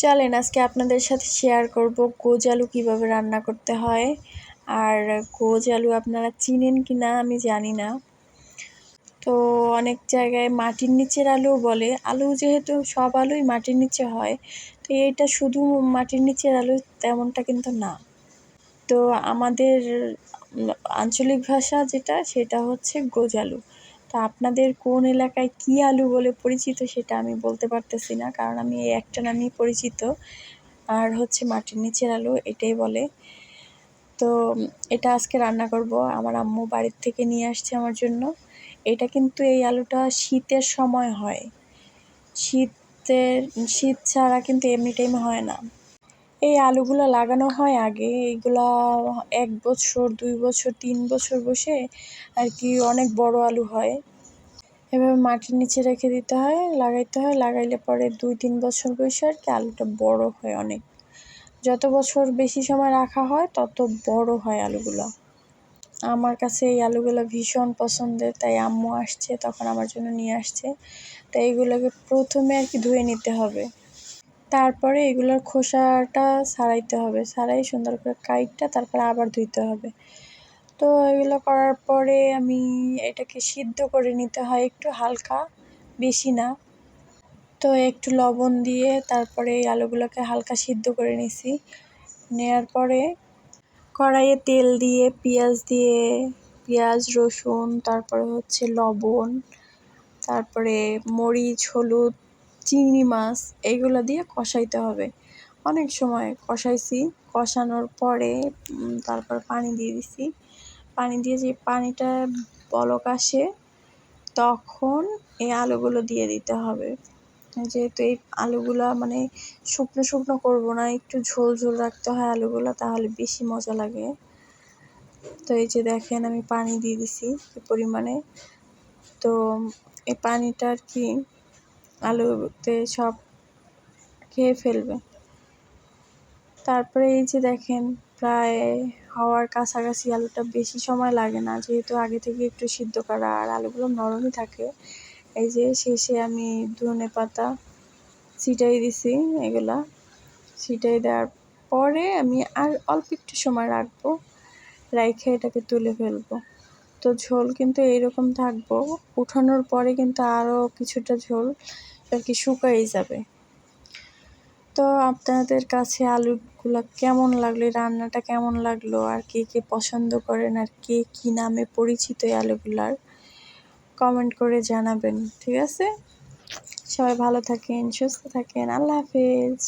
চলেন, আজকে আপনাদের সাথে শেয়ার করব গোজ আলু কীভাবে রান্না করতে হয়। আর গোজ আলু আপনারা চিনেন কি না আমি জানি না। তো অনেক জায়গায় মাটির নিচের আলু বলে। আলু যেহেতু সব আলুই মাটির নিচে হয়, তো এটা শুধু মাটির নিচের আলু তেমনটা কিন্তু না। তো আমাদের আঞ্চলিক ভাষা যেটা, সেটা হচ্ছে গোজ আলু। তো আপনাদের কোন এলাকায় কী আলু বলে পরিচিত সেটা আমি বলতে পারতেছি না, কারণ আমি এই একটা নামই পরিচিত। আর হচ্ছে মাটির নিচের আলু এটাই বলে। তো এটা আজকে রান্না করব, আমার আম্মু বাড়ির থেকে নিয়ে আসছে আমার জন্য। এটা কিন্তু এই আলুটা শীতের সময় হয়। শীতের, শীত ছাড়া কিন্তু এমনি টাইমে হয় না। এই আলুগুলো লাগানো হয় আগে, এইগুলা এক বছর, দুই বছর, তিন বছর বসে আর কি অনেক বড় আলু হয়। এভাবে মাটির নিচে রেখে দিতে হয়, লাগাইতে হয়, লাগাইলে পরে দুই, তিন বছর বসে আর কি আলুটা বড় হয় অনেক। যত বছর বেশি সময় রাখা হয়, তত বড় হয় আলুগুলো। আমার কাছে এই আলুগুলো ভীষণ পছন্দের, তাই আম্মু আসছে, তখন আমার জন্য নিয়ে আসছে। তাই এইগুলোকে প্রথমে আর কি ধুয়ে নিতে হবে। তারপরে এগুলোর খোসাটা ছাড়াইতে হবে। ছাড়াই সুন্দর করে কাইটটা তারপরে আবার ধুইতে হবে। তো এগুলো করার পরে আমি এটাকে সিদ্ধ করে নিতে হয় একটু হালকা, বেশি না। তো একটু লবণ দিয়ে তারপরে এই আলুগুলোকে হালকা সিদ্ধ করে নিছি। নেওয়ার পরে কড়াইয়ে তেল দিয়ে, পেঁয়াজ দিয়ে, পেঁয়াজ, রসুন, তারপরে হচ্ছে লবণ, তারপরে মরিচ, হলুদ চিংড়ি মাছ এইগুলো দিয়ে কষাইতে হবে। অনেক সময় কষাইছি, কষানোর পরে তারপর পানি দিয়ে দিছি। পানি দিয়ে যে পানিটা বলক আসে, তখন এই আলুগুলো দিয়ে দিতে হবে। যেহেতু এই আলুগুলো মানে শুকনো শুকনো করব না, একটু ঝোল ঝোল রাখতে হয় আলুগুলো, তাহলে বেশি মজা লাগে। তো এই যে দেখেন, আমি পানি দিয়ে দিছি পরিমাণে। তো এই পানিটা আর কি আলুতে সব খেয়ে ফেলবে। তারপরে এই যে দেখেন, প্রায় হওয়ার কাছাকাছি আলুটা বেশি সময় লাগে না, যেহেতু আগে থেকে একটু সিদ্ধ করা আর আলুগুলো নরমই থাকে। এই যে শেষে আমি ধনে পাতা ছিটাই দিছি এগুলা। ছিটাই দেওয়ার পরে আমি আর অল্প একটু সময় রাখব, রাইখে এটাকে তুলে ফেলব। তো ঝোল কিন্তু এইরকম থাকব। উঠানোর পরে কিন্তু আরও কিছুটা ঝোল আর কি শুকাই যাবে। তো আপনাদের কাছে আলুগুলো কেমন লাগল? রান্নাটা কেমন লাগল? আর কে কে পছন্দ করেন? আর কে কী নামে পরিচিত এই আলুগুলার? কমেন্ট করে জানাবেন, ঠিক আছে? সবাই ভালো থাকেন, সুস্থ থাকেন, আল্লাহ হাফেজ।